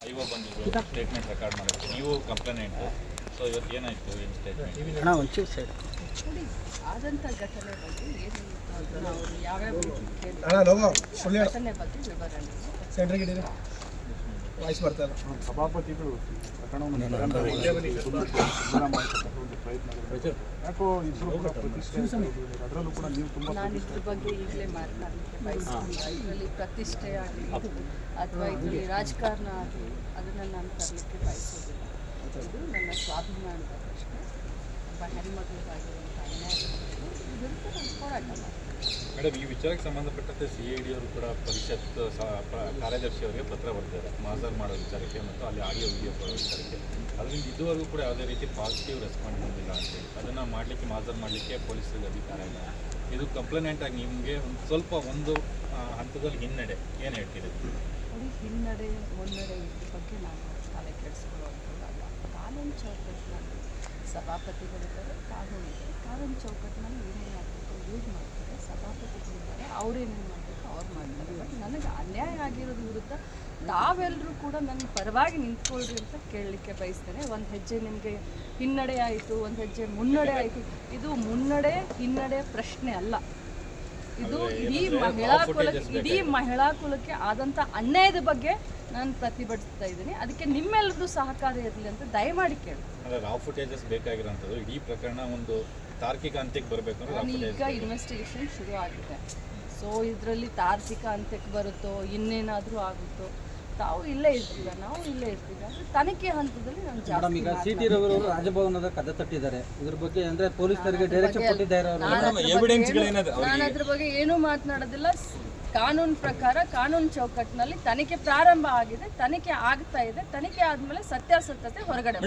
Ivo ಬಂದಿದ್ದು statement record ನೀವು complaint so ಇವತ್ತು ಏನಾಯಿತು ಏನು ಸ್ಟೇಟ್ಮೆಂಟ್ ಅಣ್ಣ ಒಂಚೂರು ಸೈಡ್ ನೋಡಿ ಆದಂಥ ಘಟನೆ ಬಗ್ಗೆ ಏನು ಅದನ್ನ ಅವರು ಯಾವ್ಯಾವ ಅಣ್ಣ ಲೋಗೋ ಸುಳ್ಳು ಹೇಳು ಘಟನೆ ಬಗ್ಗೆ ವಿವರಣೆ ಸೆಂಟ್ರಿಗೆ ಇಡೀರಿ. ವಾಯ್ಸ್ ಬರ್ತಾ ಇಲ್ಲ. ಸಭಾಪತಿಗಳು ಪ್ರಕರಣವನ್ನು ಪ್ರಯತ್ನ ಯಾಕೋ ಇಬ್ಬರು ಕೂಡ ಪ್ರತಿಷ್ಠೆ ಅದರಲ್ಲೂ ಕೂಡ ನೀವು ತುಂಬ ನಾನು ಇದ್ರ ಬಗ್ಗೆ ಈಗಲೇ ಮಾತನಾಡಲಿಕ್ಕೆ ಇದರಲ್ಲಿ ಪ್ರತಿಷ್ಠೆ ಆಗಲಿ ಅಥವಾ ಇದರಲ್ಲಿ ರಾಜಕಾರಣ ಆಗಲಿ ಅದನ್ನು ನಾನು ತರಲಿಕ್ಕೆ ಬಯಸೋದಿಲ್ಲ ಇದು ನನ್ನ ಸ್ವಾಭಿಮಾನದ ಪ್ರಶ್ನೆ. ಒಬ್ಬ ಹೆಣ್ಮಗಳಿಗಾಗಿರುವಂಥ ಅನ್ಯಾಯ ವಿರುದ್ಧ ನಾನು ಹೋರಾಟ ಮಾಡ್ತೀನಿ ಮೇಡಮ್, ಈ ವಿಚಾರಕ್ಕೆ ಸಂಬಂಧಪಟ್ಟಂತೆ ಸಿ ಐ ಡಿ ಅವರು ಕೂಡ ಪರಿಷತ್ ಕಾರ್ಯದರ್ಶಿ ಅವರಿಗೆ ಪತ್ರ ಬರ್ತಾರೆ ಮಾಜರ್ ಮಾಡೋ ವಿಚಾರಕ್ಕೆ ಮತ್ತು ಅಲ್ಲಿ ಆಡಿಯೋ ವಿಡಿಯೋ ಕೊಡೋ ವಿಚಾರಕ್ಕೆ. ಅದರಿಂದ ಇದುವರೆಗೂ ಕೂಡ ಯಾವುದೇ ರೀತಿ ಪಾಸಿಟಿವ್ ರೆಸ್ಪಾಂಡ್ ಬಂದಿಲ್ಲ ಅಂತೇಳಿ ಅದನ್ನು ಮಾಡಲಿಕ್ಕೆ ಮಾಜರ್ ಮಾಡಲಿಕ್ಕೆ ಪೊಲೀಸರಿಗೆ ಅಧಿಕಾರ ಇಲ್ಲ. ಇದು ಕಂಪ್ಲೇಂಟ್ ಆಗಿ ನಿಮಗೆ ಒಂದು ಸ್ವಲ್ಪ ಒಂದು ಹಂತದಲ್ಲಿ ಹಿನ್ನಡೆ. ಏನು ಹೇಳ್ತೀರಿ? ನೋಡಿ, ಹಿನ್ನಡೆ, ಮುನ್ನಡೆ ಬಗ್ಗೆ ನಾನು ತಲೆ ಕೆಡಿಸ್ಕೊಳ್ಳುವಂಥದ್ದಲ್ಲ ಕಾನೂನು ಇದೆ. ಕಾನೂನು ಚೌಕಟ್ಟಿನಲ್ಲಿ ಏನೇನು ಮಾಡಬೇಕು ಯೂಸ್ ಮಾಡ್ತಾರೆ ಸಭಾಪತಿಗಳಿದ್ದಾರೆ ಅವ್ರೇನೇನು ಮಾಡಬೇಕು ಅವ್ರು ಮಾಡ್ತಾರೆ ಬಟ್ ನನಗೆ ಅನ್ಯಾಯ ಆಗಿರೋದು ವಿರುದ್ಧ ತಾವೆಲ್ಲರೂ ಕೂಡ ನನ್ನ ಪರವಾಗಿ ನಿಂತ್ಕೊಳ್ರಿ ಅಂತ ಕೇಳಲಿಕ್ಕೆ ಬಯಸ್ತೇನೆ. ಒಂದು ಹೆಜ್ಜೆ ನಿಮಗೆ ಹಿನ್ನಡೆ ಆಯಿತು ಒಂದು ಹೆಜ್ಜೆ ಮುನ್ನಡೆ ಆಯಿತು. ಇದು ಮುನ್ನಡೆ ಹಿನ್ನಡೆ ಪ್ರಶ್ನೆ ಅಲ್ಲ. ಇದು ಇಡೀ ಮಹಿಳಾ ಕುಲಕ್ಕೆ ಇಡೀ ಮಹಿಳಾ ಕುಲಕ್ಕೆ ಆದಂಥ ಅನ್ಯಾಯದ ಬಗ್ಗೆ ನಾನು ಪ್ರತಿಭಟಿಸ್ತಾ ಇದ್ದೀನಿ. ಅದಕ್ಕೆ ನಿಮ್ಮೆಲ್ಲರೂ ಸಹಕಾರ ಇರಲಿ ಅಂತ ದಯಮಾಡಿ ಕೇಳಿ ಅಂದರೆ ರಾ ಫುಟೇಜಸ್ ಬೇಕಾಗಿರೋಂಥದ್ದು. ಇಡೀ ಪ್ರಕರಣ ಒಂದು ತಾರ್ಕಿಕ ಅಂತ್ಯಕ್ಕೆ ಬರಬೇಕು ಈಗ ಇನ್ವೆಸ್ಟಿಗೇಷನ್ ಶುರು ಆಗಿದೆ. ಸೊ ಇದರಲ್ಲಿ ತಾರ್ಕಿಕ ಅಂತ್ಯಕ್ಕೆ ಬರುತ್ತೋ ಇನ್ನೇನಾದರೂ ಆಗುತ್ತೋ ತಾವು ಇಲ್ಲೇ ಇರ್ತೀರ? ನಾವು ಇಲ್ಲೇ ಇರ್ತೀವಿ. ಅಂದರೆ ತನಿಖೆ ಹಂತದಲ್ಲಿ ನಾನು ಮೇಡಮ್ ಈಗ ಸಿ ಟಿ ರವರು ರಾಜಭವನದ ಕದ ತಟ್ಟಿದ್ದಾರೆ. ಇದ್ರ ಬಗ್ಗೆ ಅಂದ್ರೆ ಪೊಲೀಸರಿಗೆ ಡೈರೆಕ್ಷನ್ ಕೊಟ್ಟಿದ್ದಾರೆ ಅವರು ನಾನು ಅದ್ರ ಬಗ್ಗೆ ಏನೂ ಮಾತನಾಡೋದಿಲ್ಲ. ಕಾನೂನು ಪ್ರಕಾರ ಕಾನೂನು ಚೌಕಟ್ಟಿನಲ್ಲಿ ತನಿಖೆ ಪ್ರಾರಂಭ ಆಗಿದೆ. ತನಿಖೆ ಆಗ್ತಾ ಇದೆ. ತನಿಖೆ ಆದ್ಮೇಲೆ ಸತ್ಯಾಸತ್ಯತೆ ಹೊರಗಡೆ